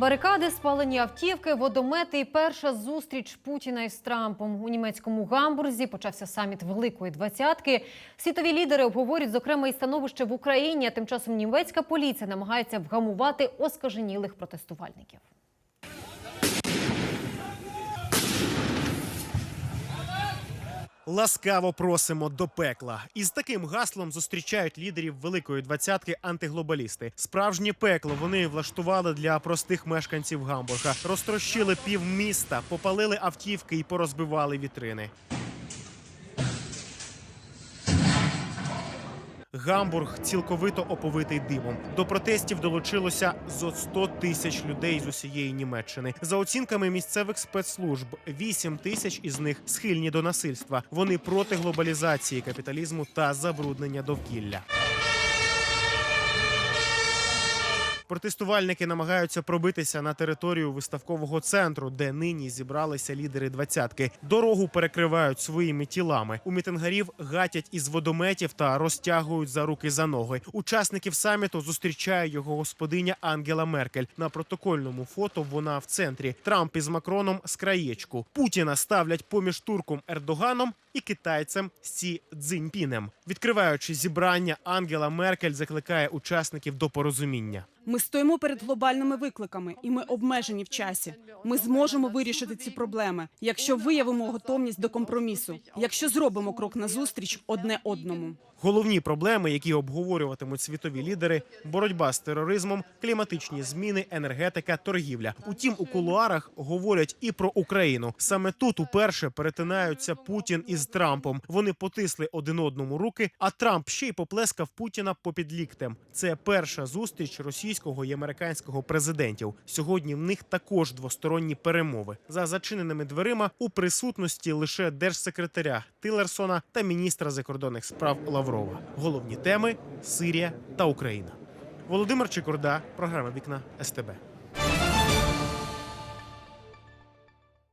Барикади, спалені автівки, водомети і перша зустріч Путіна із Трампом у німецькому гамбурзі почався саміт Великої двадцятки. Світові лідери обговорюють зокрема і становище в Україні. Тим часом німецька поліція намагається вгамувати оскаженілих протестувальників. Ласкаво просимо до пекла. Із таким гаслом зустрічають лідерів великої двадцятки антиглобалісти. Справжнє пекло вони влаштували для простих мешканців Гамбурга. Розтрощили півміста, попалили автівки і порозбивали вітрини. Гамбург цілковито оповитий димом. До протестів долучилося зо 100 тисяч людей з усієї Німеччини. За оцінками місцевих спецслужб, 8 тисяч із них схильні до насильства. Вони проти глобалізації капіталізму та забруднення довкілля. Протестувальники намагаються пробитися на територію виставкового центру, де нині зібралися лідери двадцятки. Дорогу перекривають своїми тілами. У мітингарів гатять із водометів та розтягують за руки за ноги. Учасників саміту зустрічає його господиня Ангела Меркель. На протокольному фото вона в центрі. Трамп із Макроном з краєчку. Путіна ставлять поміж турком Ердоганом і китайцем Сі Цзіньпінем. Відкриваючи зібрання, Ангела Меркель закликає учасників до порозуміння. Ми стоїмо перед глобальними викликами, і ми обмежені в часі. Ми зможемо вирішити ці проблеми, якщо виявимо готовність до компромісу, якщо зробимо крок назустріч одне одному. Головні проблеми, які обговорюватимуть світові лідери: боротьба з тероризмом, кліматичні зміни, енергетика, торгівля. Утім, у кулуарах говорять і про Україну. Саме тут уперше перетинаються Путін із Трампом. Вони потисли один одному руки, а Трамп ще й поплескав Путіна попід ліктем. Це перша зустріч російського і американського президентів. Сьогодні в них також двосторонні перемови за зачиненими дверима у присутності лише держсекретаря Тилерсона та міністра закордонних справ Лаврова. Головні теми Сирія та Україна. Володимир Чикорда, програма Вікна СТБ.